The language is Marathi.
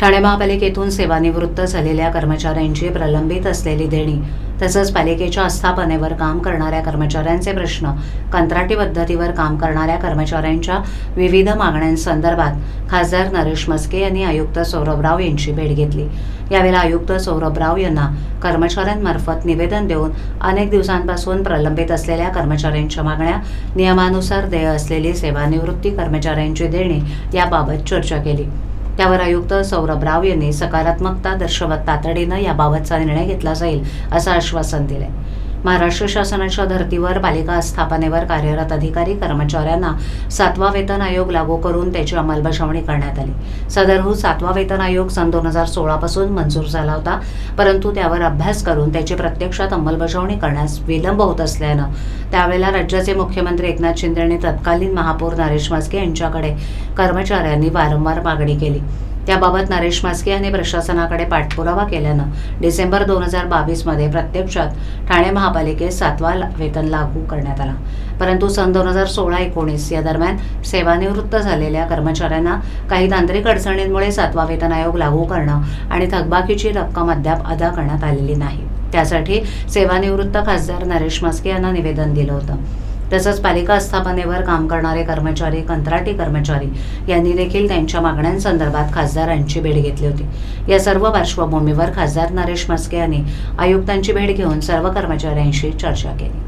ठाणे महापालिकेतून सेवानिवृत्त झालेल्या कर्मचाऱ्यांची प्रलंबित असलेली देणी तसंच पालिकेच्या आस्थापनेवर काम करणाऱ्या कर्मचाऱ्यांचे प्रश्न कंत्राटी पद्धतीवर काम करणाऱ्या कर्मचाऱ्यांच्या विविध मागण्यांसंदर्भात खासदार नरेश मस्के यांनी आयुक्त सौरभ राव यांची भेट घेतली. यावेळी आयुक्त सौरभ राव यांना कर्मचाऱ्यांमार्फत निवेदन देऊन अनेक दिवसांपासून प्रलंबित असलेल्या कर्मचाऱ्यांच्या मागण्या नियमानुसार देय असलेली सेवानिवृत्ती कर्मचाऱ्यांची देणी याबाबत चर्चा केली. त्यावर आयुक्त सौरभ राव यांनी सकारात्मकता दर्शवत तातडीनं याबाबतचा निर्णय घेतला जाईल असं आश्वासन दिले महाराष्ट्र शासनाच्या धर्तीवर पालिका स्थापनेवर कार्यरत अधिकारी कर्मचाऱ्यांना सातवा वेतन आयोग लागू करून त्याची अंमलबजावणी करण्यात आली. सदरहू सातवा वेतन आयोग सन दोन हजार सोळापासून मंजूर झाला होता परंतु त्यावर अभ्यास करून त्याची प्रत्यक्षात अंमलबजावणी करण्यास विलंब होत असल्यानं त्यावेळेला राज्याचे मुख्यमंत्री एकनाथ शिंदे आणि तत्कालीन महापौर नरेश म्हस्के यांच्याकडे कर्मचाऱ्यांनी वारंवार मागणी केली. त्याबाबत नरेश म्हस्के यांनी प्रशासनाकडे पाठपुरावा केल्यानं डिसेंबर दोन हजार बावीसमध्ये प्रत्यक्षात ठाणे महापालिकेत सातवा वेतन लागू करण्यात आला. परंतु सन दोन हजार सोळा एकोणीस या दरम्यान सेवानिवृत्त झालेल्या कर्मचाऱ्यांना काही तांत्रिक अडचणींमुळे सातवा वेतन आयोग लागू करणं आणि थकबाकीची रक्कम अद्याप अदा करण्यात आलेली नाही. त्यासाठी सेवानिवृत्त खासदार नरेश म्हस्के यांना निवेदन दिलं होतं. तसंच पालिका स्थापनेवर काम करणारे कर्मचारी कंत्राटी कर्मचारी यांनी देखील त्यांच्या मागण्यांसंदर्भात खासदारांची भेट घेतली होती. या सर्व पार्श्वभूमीवर खासदार नरेश म्हस्के यांनी आयुक्तांची भेट घेऊन सर्व कर्मचाऱ्यांशी चर्चा केली.